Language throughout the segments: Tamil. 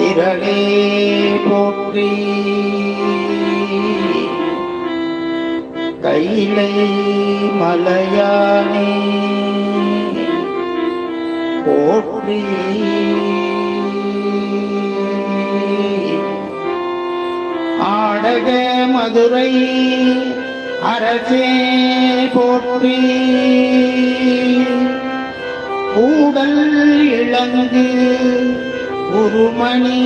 திரளே போற்றி. கைலை மலையானே போற்றி. ஆடக மதுரை அரசே போற்றி. கூடல் இழந்து உருமணி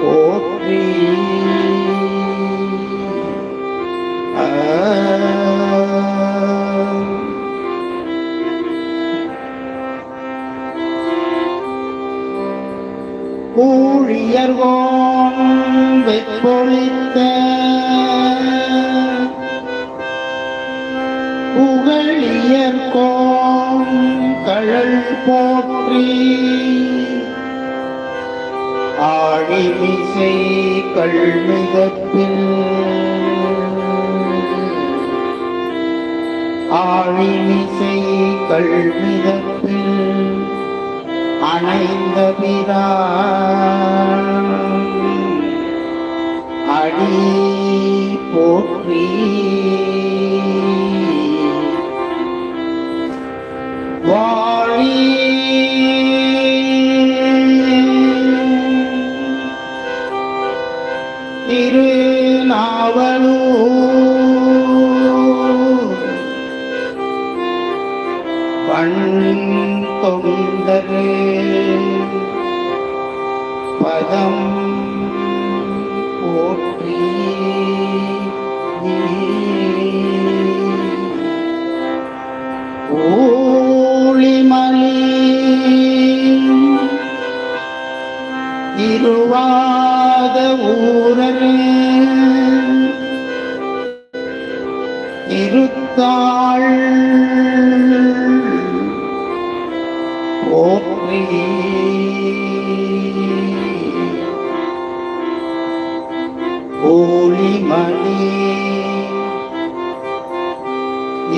போற்றி ஆழிமிசை கள்மிதப்பில் அணைந்த பிரான். அடி போற்றி வந்தது. பதம் போற்றி ஊழிமலி இருவாத ஊரரு இருத்தாள் ஒளிமணி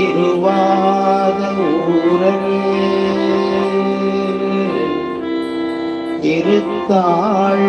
இருவாத ஊரே இருத்தாள்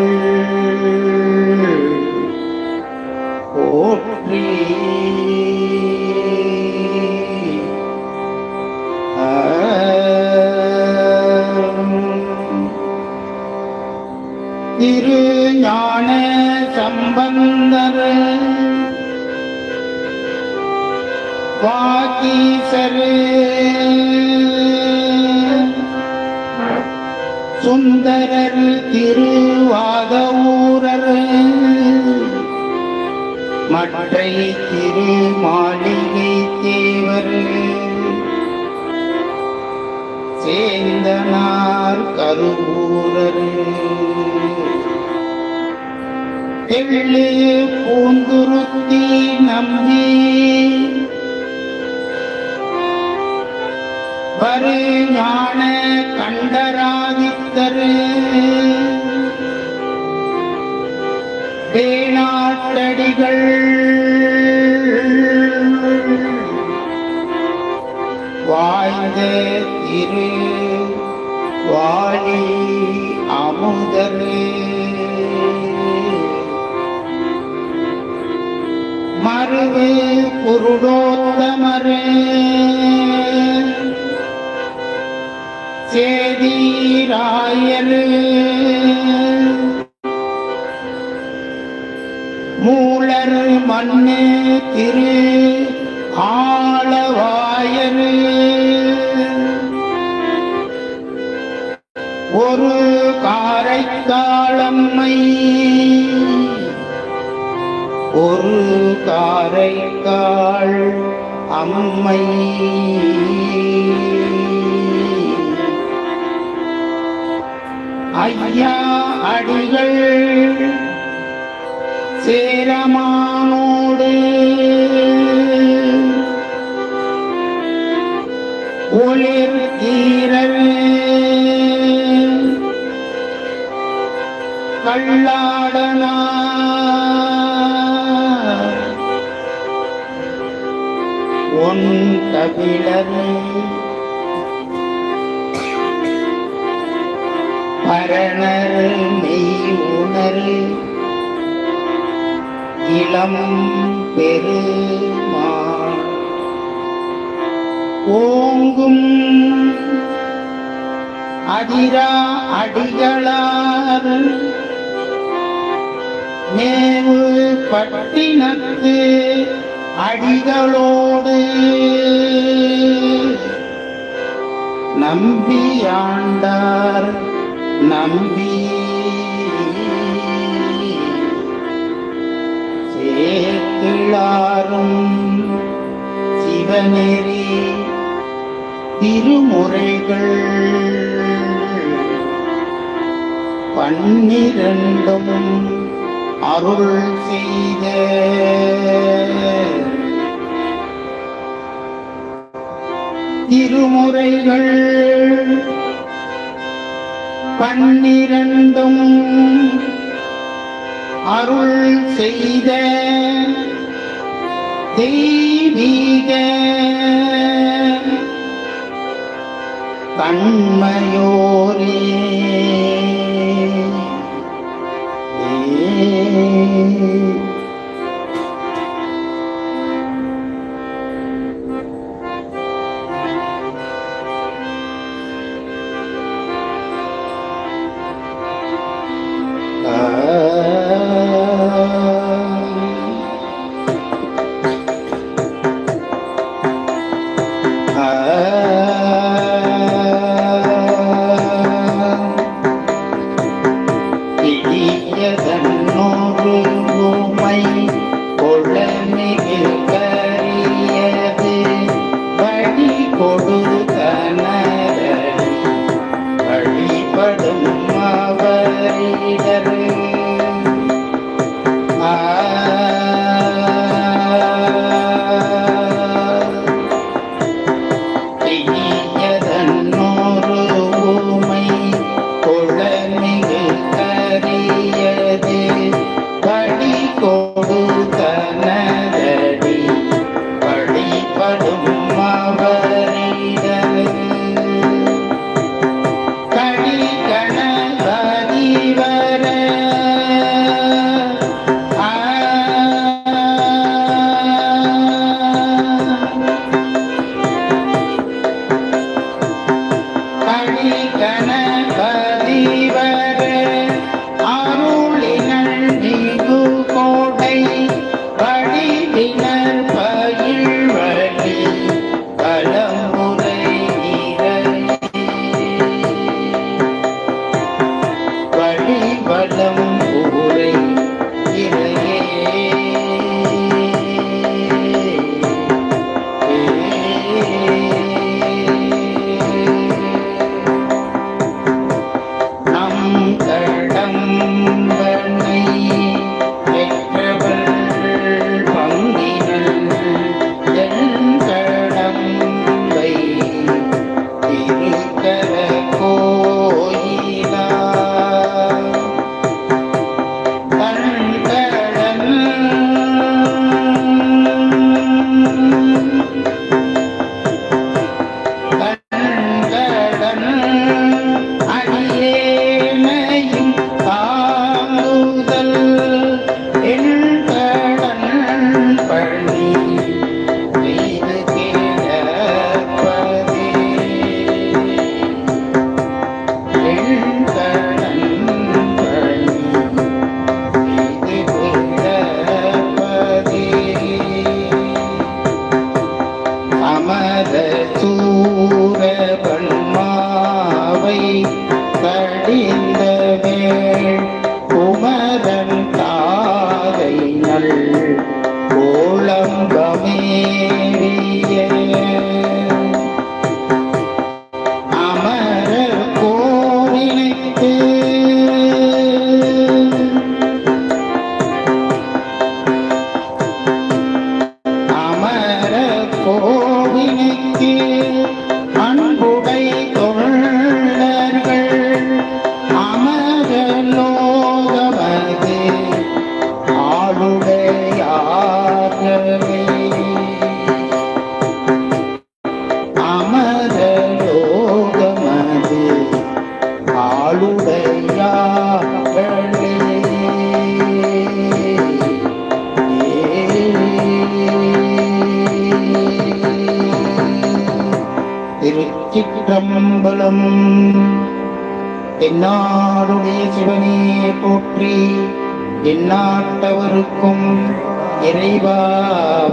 சுந்தரர் திருவாதவூரர் மற்றை திரு மாளிகை தேவர் சேந்தனார் கருவூரர். தெள்ளு பூந்துருத்தி நம்பி வரு ஞான கண்டராதித்தர். வேணாட்டடிகள் வாழ்ந்த திரு வாழி அமுதரு. மருவு குருடோத்தமரு சேதீராயரு மூலர் மண்ணு திரு ஆளவாயரு ஒரு காரைக்காலம்மை ஒரு காரைக்கால் அம்மை. ஐயா அடிகள் சேரமானோடு ஒளிர் தீரர் கள்ளாடனா. ஒன் கபிலர் பரணர் மெய் உணர். இளம் பெருமாள். ஓங்கும் அதிரா அடிகளார். மேவு பட்டினத்து அடிகளோடு. நம்பியாண்டார் ஆண்டார். நம்பி சேர்த்திளாரும் சிவநெறி திருமுறைகள் பன்னிரண்டும் அருள் செய்த திருமுறைகள் பன்னிரண்டும் அருள் செய்த தெய்வீக கண்மையோரே. பிடியதன்னொரு ஆளுடையார்களே திருச்சிற்றம்பலம் என்னாருடைய சிவனே போற்றி எந்நாட்டவருக்கும் இறைவா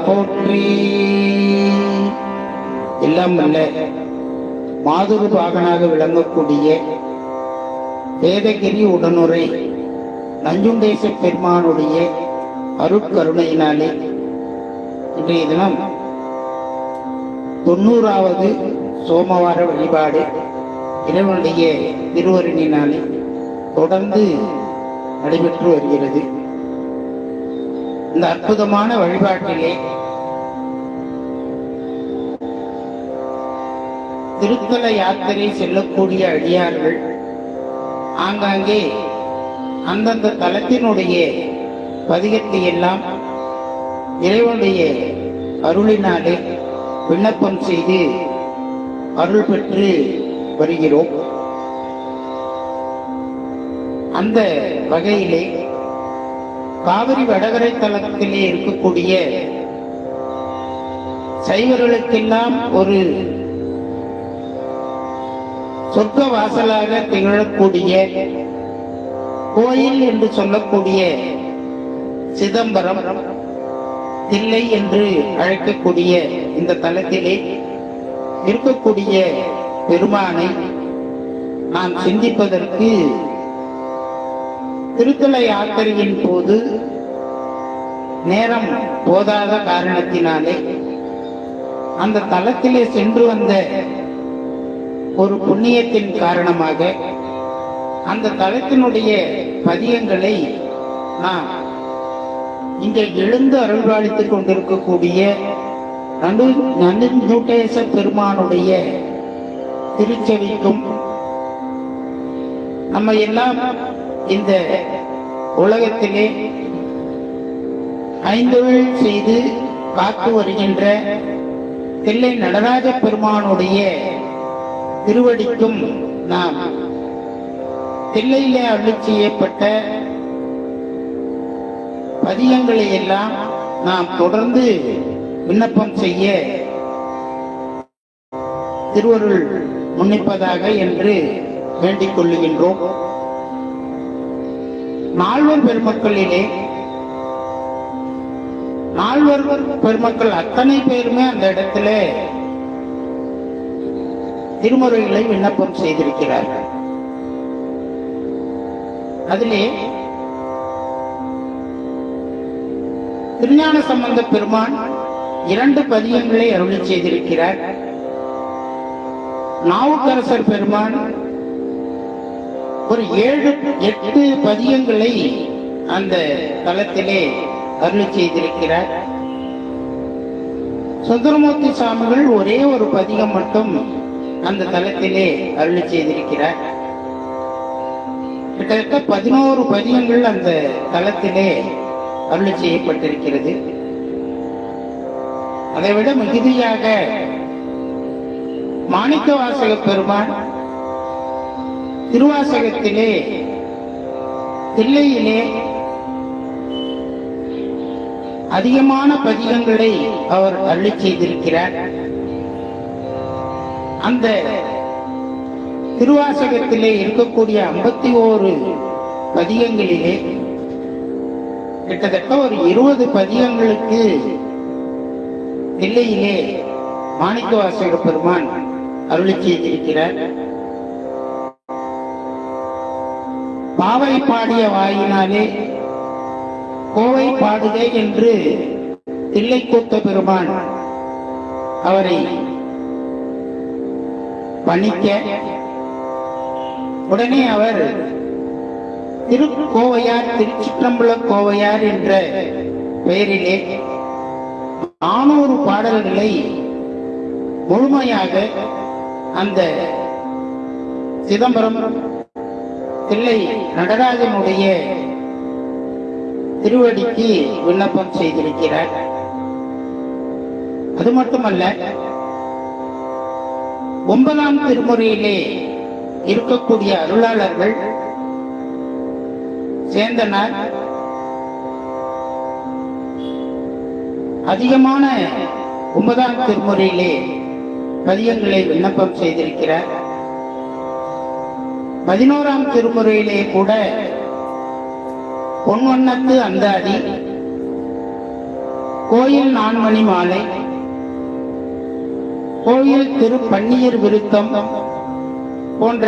போற்றி. எல்லாம் அல்ல மாதுரு பாகனாக விளங்கக்கூடிய வேதகிரி உடனுரை. நஞ்சுண்டேச பெருமானுடைய அருட்கருணையினாலே. இன்றைய தினம் தொண்ணூறாவது சோமவார வழிபாடு இறைவனுடைய திருவருணினாலே தொடர்ந்து நடைபெற்று வருகிறது. இந்த அற்புதமான வழிபாட்டிலே திருத்தல யாத்திரை செல்லக்கூடிய அடியார்கள் ஆங்காங்கே அந்தந்த தலத்தினுடைய பதிகத்தை எல்லாம் இறைவனுடைய அருளினாலே விண்ணப்பம் செய்து அருள் பெற்று வருகிறோம். அந்த வகையிலே காவிரி வடகரை தளத்திலே இருக்கக்கூடிய சைவர்களுக்கெல்லாம் ஒரு சொர்க்க வாசலாக திகழக்கூடிய கோயில் என்று சொல்லக்கூடிய சிதம்பரம் தில்லை என்று அழைக்கக்கூடிய இந்த தலத்திலே இருக்கக்கூடிய பெருமானை நான் சிந்திப்பதற்கு திருத்தலை யாத்திரையின் போது நேரம் போதாத காரணத்தினாலே அந்த தலத்திலே சென்று வந்த ஒரு புண்ணியத்தின் காரணமாக அந்த தலத்தினுடைய பதியங்களை நாம் இங்கே எழுந்து அருள்வாளித்துக் கொண்டிருக்கக்கூடிய நடு நன்னூட்டேச பெருமானுடைய திருச்செவிக்கும் நம்ம எல்லாம் இந்த உலகத்திலே ஐந்தொழில் செய்து காத்து வருகின்ற தில்லை நடராஜ பெருமானுடைய திருவடிக்கும் நாம். தில்லையிலே அருள் செய்யப்பட்ட பதியங்களை எல்லாம் நாம் தொடர்ந்து விண்ணப்பம் செய்ய திருவருள் முன்னிப்பதாக என்று வேண்டிக் கொள்ளுகின்றோம். நால்வர் பெருமக்களிலே நால்வர் பெருமக்கள் அத்தனை பேருமே அந்த இடத்துல திருமுறைகளை விண்ணப்பம் செய்திருக்கிறார்கள். அதிலே திருஞான சம்பந்த பெருமான் இரண்டு பதியங்களை அருளி செய்திருக்கிறார். நாவுக்கரசர் பெருமான் ஒரு ஏழு எட்டு பதியங்களை அந்த தளத்திலே அருளி செய்திருக்கிறார். சுந்தரமூர்த்தி சாமிகள் ஒரே ஒரு பதிகம் மட்டும் அந்த தலத்திலே அருளி செய்திருக்கிறார். கிட்டத்தட்ட பதினோரு பதியங்கள் அந்த தலத்திலே அருளி செய்யப்பட்டிருக்கிறது. அதைவிட மிகுதியாக மாணிக்க வாசக பெருமான் திருவாசகத்திலே தில்லையிலே அதிகமான பதிகங்களை அவர் அருளி செய்திருக்கிறார். அந்த திருவாசகத்திலே இருக்கக்கூடிய ஐம்பத்தி ஓரு பதிகங்களிலே கிட்டத்தட்ட ஒரு இருபது பதிகங்களுக்கு தில்லையிலே மாணிக்க வாசக பெருமான் அருளி செய்திருக்கிறார். பாவை பாடிய வாயினாலே கோவை பாடுதே என்று தில்லை கூத்த பெருமான் அவரை பணிக்க. உடனே அவர் திருக்கோவையார் திருச்சிற்றம்புல கோவையார் என்ற பெயரிலே நானூறு பாடல்களை முழுமையாக அந்த சிதம்பரம் தில்லை நடராஜனுடைய திருவடிக்கு விண்ணப்பம் செய்திருக்கிறார். அது மட்டுமல்ல ஒன்பதாம் திருமுறையிலே இருக்கக்கூடிய அருளாளர்கள் சேர்ந்தனர் அதிகமான ஒன்பதாம் திருமுறையிலே பதியங்களை விண்ணப்பம் செய்திருக்கிறார். பதினோராம் திருமுறையிலே கூட பொன்வண்ணத்து அந்தாதி கோயில் நான்மணி மாலை கோயில் திரு பன்னியர் விருத்தம் போன்ற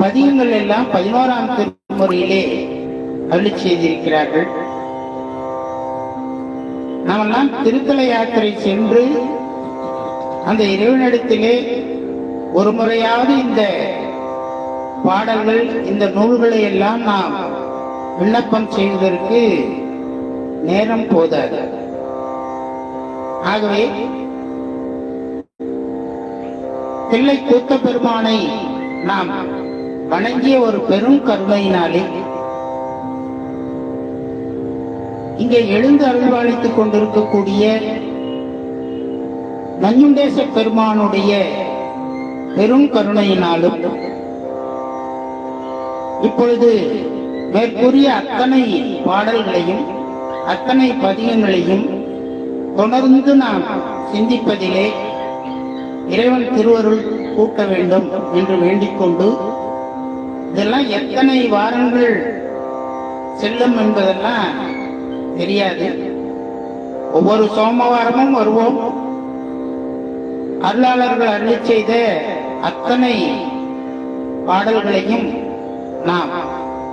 பதியங்கள் எல்லாம் பதினோராம் திருமுறையிலே அருளி செய்திருக்கிறார்கள். நாமெல்லாம் திருத்தல யாத்திரை சென்று அந்த இறைவனிடத்திலே ஒரு முறையாவது இந்த பாடல்கள் இந்த நூல்களை எல்லாம் நாம் விண்ணப்பம் செய்வதற்கு நேரம் போதாது. ஆகவே தில்லை கூத்த பெருமானை நாம் வணங்கிய ஒரு பெரும் கருணையினாலே இங்கே எழுந்து அருள்வாளித்துக் கொண்டிருக்கக்கூடிய நஞ்சுண்டேச பெருமானுடைய பெரும் கருணையினாலும் இப்பொழுது மேற்கூறிய அத்தனை பாடல்களையும் அத்தனை பதியங்களையும் தொடர்ந்து நாம் சிந்திப்பதிலே இறைவன் திருவருள் கூட்ட வேண்டும் என்று வேண்டிக் கொண்டு இதெல்லாம் எத்தனை வாரங்கள் செல்லும் என்பதெல்லாம் தெரியாது. ஒவ்வொரு சோமவாரமும் வருவோம். அருளாளர்கள் அருளி செய்த அத்தனை பாடல்களையும் நாம்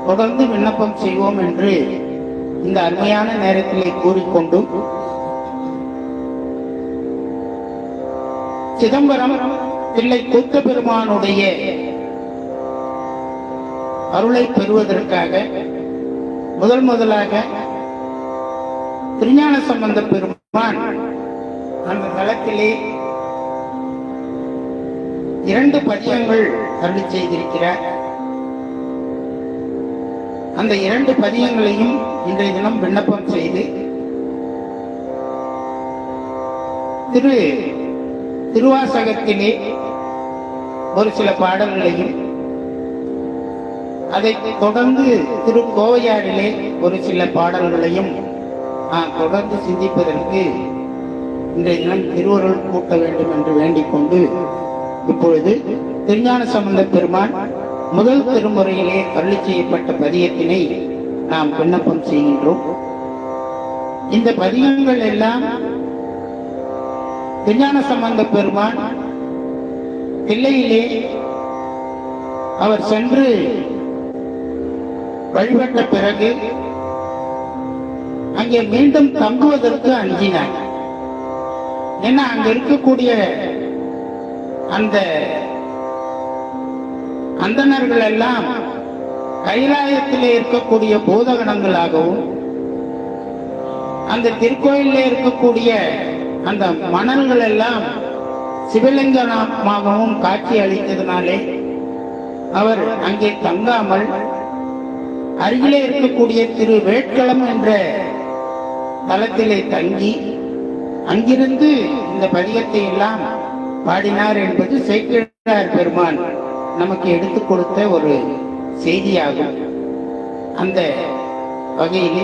தொடர்ந்து விண்ணப்பம் செய்வோம் என்று இந்த அருமையான நேரத்திலே கூறிக்கொண்டும் சிதம்பரம் பிள்ளை கூத்த பெருமானுடைய அருளை பெறுவதற்காக முதல் முதலாக திருஞான சம்பந்த பெருமான் அந்த தளத்திலே இரண்டு பதியங்கள் அருளி செய்திருக்கிறார். அந்த இரண்டு பதியங்களையும் இன்றைய தினம் விண்ணப்பம் செய்து திரு திருவாசகத்திலே ஒரு சில பாடல்களையும் அதை தொடர்ந்து திரு ஒரு சில பாடல்களையும் நான் தொடர்ந்து சிந்திப்பதற்கு இன்றைய தினம் திருவருள் கூட்ட வேண்டும் என்று வேண்டிக் கொண்டு இப்பொழுது திருஞான சம்பந்த பெருமான் முதல் திருமுறையிலே அருளி செய்யப்பட்ட பதியத்தினை நாம் விண்ணப்பம் செய்கின்றோம். இந்த பதியங்கள் எல்லாம் விஞ்ஞான சம்பந்த பெருமான் பிள்ளையிலே அவர் சென்று வழிபட்ட பிறகு அங்கே மீண்டும் தங்குவதற்கு அஞ்சினார். ஏன்னா அங்க இருக்கக்கூடிய அந்த அந்தணர்கள் எல்லாம் கைலாயத்திலே இருக்கக்கூடிய போதகணங்களாகவும் அந்த திருக்கோயிலே இருக்கக்கூடிய அந்த மணல்கள் எல்லாம் சிவலிங்கமாகவும் காட்சி அளித்ததினாலே அவர் அங்கே தங்காமல் அருகிலே இருக்கக்கூடிய திரு வேட்களம் என்ற தலத்திலே தங்கி அங்கிருந்து இந்த பதிகத்தை எல்லாம் பாடினார் என்பது சேக்கிழார் பெருமான் நமக்கு எடுத்துக் கொடுத்த ஒரு செய்தியாகும். அந்த வகையிலே